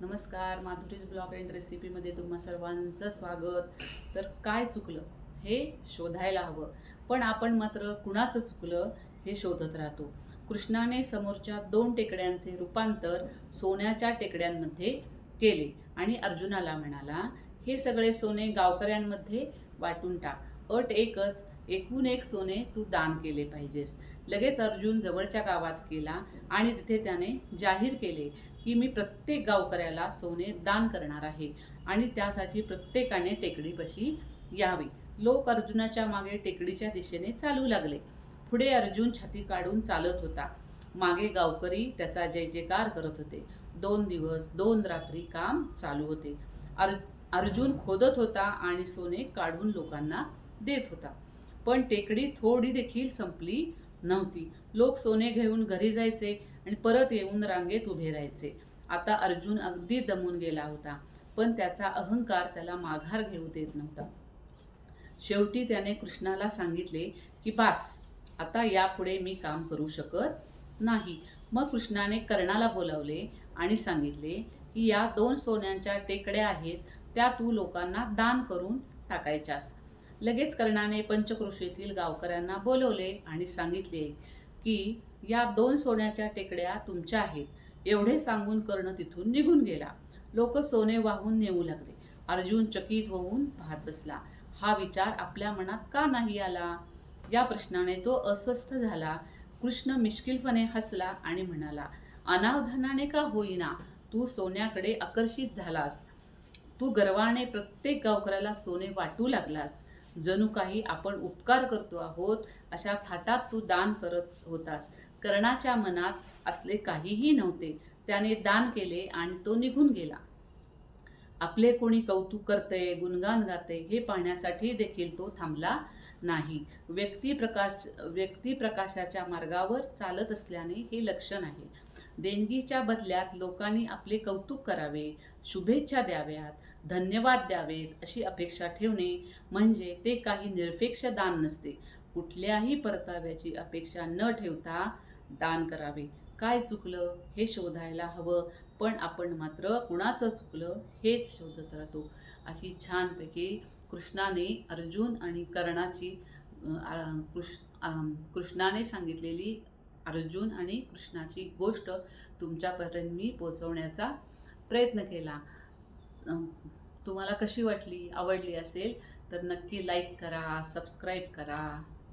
नमस्कार Madhuri's blog and रेसिपीमध्ये तुम्हा सर्वांचं स्वागत. तर काय चुकलं? हे शोधायला हवं. पण आपण मात्र कुणाचं चुकलं हे शोधत राहतो. कृष्णाने समोरच्या दोन टेकड्यांचे रूपांतर सोन्याच्या टेकड्यांमध्ये केले आणि अर्जुनाला म्हणाला हे सगळे सोने गावकऱ्यांमध्ये वाटून टाक. अट एकच एकूण एक सोने तू दान केले पाहिजेस. लगेच अर्जुन जवळच्या गावात गेला आणि तिथे त्याने जाहीर केले की मी प्रत्येक गावकऱ्याला सोने दान करणार आहे आणि त्यासाठी प्रत्येकाने टेकडीपाशी यावे. लोक अर्जुनाच्या मागे टेकडीच्या दिशेने चालू लागले. पुढे अर्जुन छाती काढून चालत होता. मागे गावकरी त्याचा जय जयकार करत होते. दोन दिवस दोन रात्री काम चालू होते. अर अर्जुन खोदत होता आणि सोने काढून लोकांना देत होता. पण टेकडी थोडी देखील संपली नव्हती. लोक सोने घेऊन घरी जायचे आणि परत येऊन रांगेत उभे राहायचे. आता अर्जुन अगदी दमून गेला होता पण त्याचा अहंकार त्याला माघार घेऊ देत नव्हता. शेवटी त्याने कृष्णाला सांगितले की बास आता यापुढे मी काम करू शकत नाही. मग कृष्णाने कर्णाला बोलावले आणि सांगितले की या दोन सोन्यांच्या टेकड्या आहेत त्या तू लोकांना दान करून टाकायच्यास. लगेच कर्णाने पंचक्रोशीतील गावकऱ्यांना बोलवले आणि सांगितले की या दोन सोन्याच्या टेकड्या तुमच्या आहेत. एवढे सांगून कर्ण तिथून निघून गेला. लोक सोने वाहून नेऊ लागले. अर्जुन चकित होऊन पाहत बसला. हा विचार आपल्या मनात का नाही आला? या प्रश्नाने तो अस्वस्थ झाला. कृष्ण मिश्किलपणे हसला आणि म्हणाला अनावधानाने का होईना? तू सोन्याकडे आकर्षित झालास. तू गर्वाने प्रत्येक गावकऱ्याला सोने वाटू लागलास. जणू काही आपण उपकार करतो आहोत अशा थाटात तू दान करत होतास. कर्णाच्या मनात असले काहीही नव्हते. त्याने दान केले आणि तो निघून गेला. आपले कोणी कौतुक करते गुणगान गाते हे पाहण्यासाठी देखील तो थांबला. नाही. व्यक्तिप्रकाश व्यक्तिप्रकाशाच्या मार्गावर चालत असल्याने हे लक्षण आहे देणगीच्या बदल्यात लोकांनी आपले कौतुक करावे शुभेच्छा द्याव्यात धन्यवाद द्यावेत अशी अपेक्षा ठेवणे म्हणजे ते काही निरपेक्ष दान नसते. कुठल्याही परताव्याची अपेक्षा न ठेवता दान करावे. काय चुकलं हे शोधायला हवं पण आपण मात्र कुणाचं चुकलं हेच शोधत राहतो. अशी छानपैकी कृष्णाने अर्जुन आणि कर्णाची कृष कृष् कृष्णाने सांगितलेली अर्जुन आणि कृष्णाची गोष्ट तुमच्यापर्यंत मी पोचवण्याचा प्रयत्न केला. तुम्हाला कशी वाटली आवडली असेल तर नक्की लाईक करा सबस्क्राईब करा.